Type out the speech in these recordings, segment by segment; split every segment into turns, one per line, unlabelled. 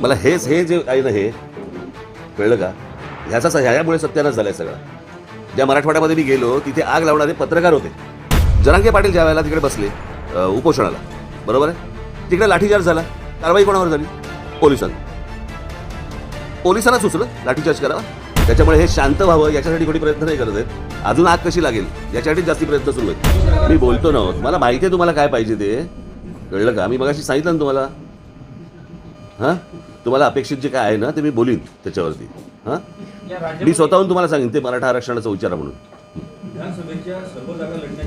मला हेच हे जे आहे ना हे कळलं का? ह्याचा ह्याच्यामुळे सत्यानाश झालाय सगळा. ज्या मराठवाड्यामध्ये मी गेलो तिथे आग लावणारे पत्रकार होते. जरांगे पाटील ज्या वेळेला तिकडे बसले उपोषणाला. बरोबर आहे? तिकडे लाठीचार्ज झाला. कारवाई कोणावर झाली? पोलिसांना पोलिसांना सुचलं लाठीचार्ज करावा. त्याच्यामुळे हे शांत व्हावं याच्यासाठी कोणी प्रयत्न नाही करत आहेत. अजून आग कशी लागेल याच्यासाठी जास्ती प्रयत्न सुरू आहेत. मी बोलतो ना मला माहिती आहे तुम्हाला काय पाहिजे ते? कळलं का? मी मगाशी सांगितलं ना तुम्हाला हां? तुम्हाला अपेक्षित जे काय आहे ना ते मी बोलीन त्याच्यावरती. हां? मी स्वतःहून तुम्हाला सांगेन ते मराठा आरक्षणाचा विचारा म्हणून.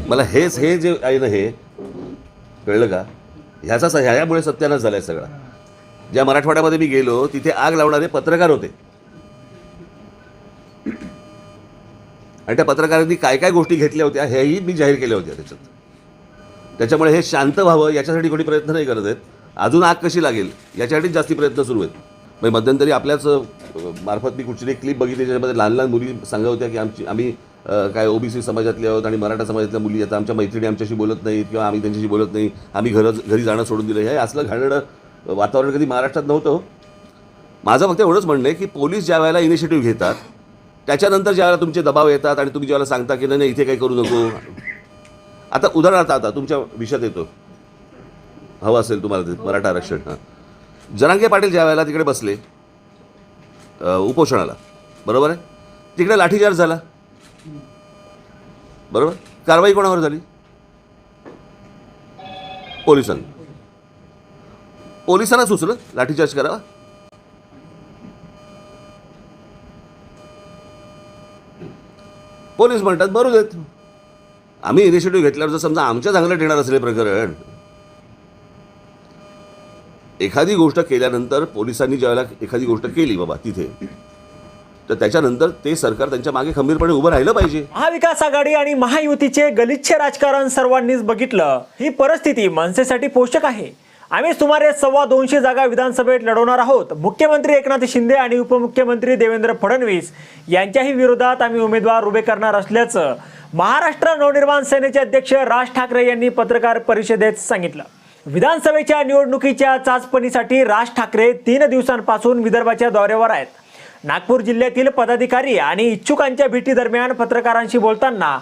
मला हेच हे जे आहे ना हे कळलं का? ह्याचा ह्याच्यामुळे सत्यानाश झालाय सगळा. ज्या मराठवाड्यामध्ये मी गेलो तिथे आग लावणारे पत्रकार होते. आणि त्या पत्रकारांनी काय काय गोष्टी घेतल्या होत्या हेही मी जाहीर केल्या होत्या त्याच्यात. त्याच्यामुळे हे शांत व्हावं याच्यासाठी कोणी प्रयत्न नाही करत आहेत. अजून आग कशी लागेल? याच्यासाठी जास्ती प्रयत्न सुरू आहेत. म्हणजे मध्यंतरी आपल्याच मार्फत मी कुठची क्लिप बघितली त्याच्यामध्ये लहान लहान मुली सांगत होत्या की आमची आम्ही काय ओबीसी समाजातले आहोत आणि मराठा समाजातल्या मुली आता आमच्या मैत्रिणी आमच्याशी बोलत नाहीत किंवा आम्ही त्यांच्याशी बोलत नाही. आम्ही घर घरी जाणं सोडून दिलं. हे असलं घाणेरडं वातावरण कधी महाराष्ट्रात नव्हतं हो. माझं फक्त एवढंच म्हणणं आहे की पोलीस ज्या वेळेला इनिशिएटिव्ह घेतात त्याच्यानंतर ज्या वेळेला तुमचे दबाव येतात आणि तुम्ही ज्यावेळेला सांगता की नाही नाही, इथे काही करू नको. आता उदाहरणार्थ आता तुमच्या विषयात येतो. हवं असेल तुम्हाला ते मराठा आरक्षण हां. जनांगे पाटील ज्या वेळेला तिकडे बसले उपोषणाला बरोबर आहे? तिकडे लाठीचार्ज झाला. बरोबर? कारवाई कोणावर झाली? पोलिसांनी. पोलिसांना सुचलं लाठीचार्ज करावा. पोलीस म्हणतात बरोबर देत. आम्ही इनिशिएटिव्ह घेतल्यावर जर समजा आमच्या चांगलं येणार असेल प्रकरण एखादी गोष्ट केल्यानंतर पोलिसांनी ज्यावेळेला एखादी गोष्ट केली बाबा तिथे तर त्याच्यानंतर ते सरकार त्यांच्या मागे खंबीरपणे उभं राहिलं पाहिजे.
महाविकास आघाडी आणि महायुतीचे गलिच्छ राजकारण सर्वांनीच बघितलं. ही परिस्थिती मनसेसाठी पोषक आहे. आम्ही सुमारे सव्वा दोनशे जागा विधानसभेत लढवणार आहोत. मुख्यमंत्री एकनाथ शिंदे आणि उपमुख्यमंत्री देवेंद्र फडणवीस यांच्याही विरोधात आम्ही उमेदवार उभे करणार असल्याचं महाराष्ट्र नवनिर्माण सेनेचे अध्यक्ष राज ठाकरे यांनी पत्रकार परिषदेत सांगितलं. विधानसभेच्या निवडणुकीच्या चाचपणीसाठी राज ठाकरे तीन दिवसांपासून विदर्भाच्या दौऱ्यावर आहेत. नागपूर जिल्ह्यातील पदाधिकारी आणि इच्छुकांच्या भेटी दरम्यान पत्रकारांशी बोलताना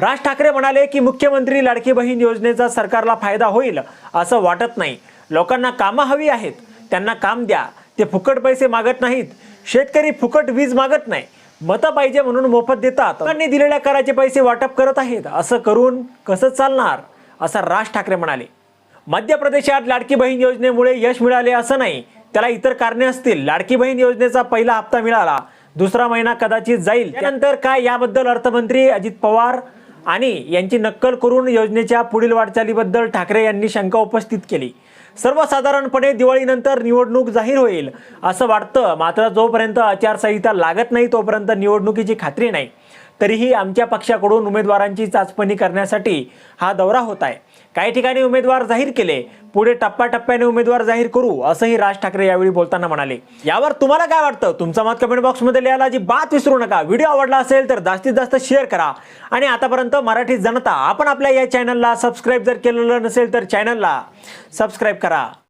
राज ठाकरे म्हणाले की मुख्यमंत्री लाडकी बहीण योजनेचा सरकारला फायदा होईल असं वाटत नाही. लोकांना कामं हवी आहेत. त्यांना काम द्या. ते फुकट पैसे मागत नाहीत. शेतकरी फुकट वीज मागत नाही. मतं पाहिजे म्हणून मोफत देतात. त्यांनी दिलेल्या कराचे पैसे वाटप करत आहेत. असं करून कसं चालणार? असं राज ठाकरे म्हणाले. मध्य प्रदेशात लाडकी बहीण योजनेमुळे यश मिळाले असं नाही त्याला इतर कारणे असतील. लाडकी बहीण योजनेचा पहिला हप्ता मिळाला दुसरा महिना कदाचित जाईल. त्यानंतर काय? याबद्दल अर्थमंत्री अजित पवार आणि यांची नक्कल करून योजनेच्या पुढील वाटचालीबद्दल ठाकरे यांनी शंका उपस्थित केली. सर्वसाधारणपणे दिवाळीनंतर निवडणूक जाहीर होईल असं वाटतं. मात्र जोपर्यंत आचारसंहिता लागत नाही तोपर्यंत निवडणुकीची खात्री नाही. तरीही आमच्या पक्षाकडून उमेदवारांची चाचपणी करण्यासाठी हा दौरा होत आहे. काही ठिकाणी उमेदवार जाहीर केले पुढे टप्प्याटप्प्याने उमेदवार जाहीर करू असंही राज ठाकरे यावेळी बोलताना म्हणाले. यावर तुम्हाला काय वाटतं? तुमचं मत कमेंट बॉक्समध्ये लिहायला बात विसरू नका. व्हिडिओ आवडला असेल तर जास्तीत जास्त शेअर करा. आणि आतापर्यंत मराठी जनता आपण आपल्या या चॅनलला सबस्क्राईब जर केलेलं नसेल तर चॅनलला सबस्क्राईब करा.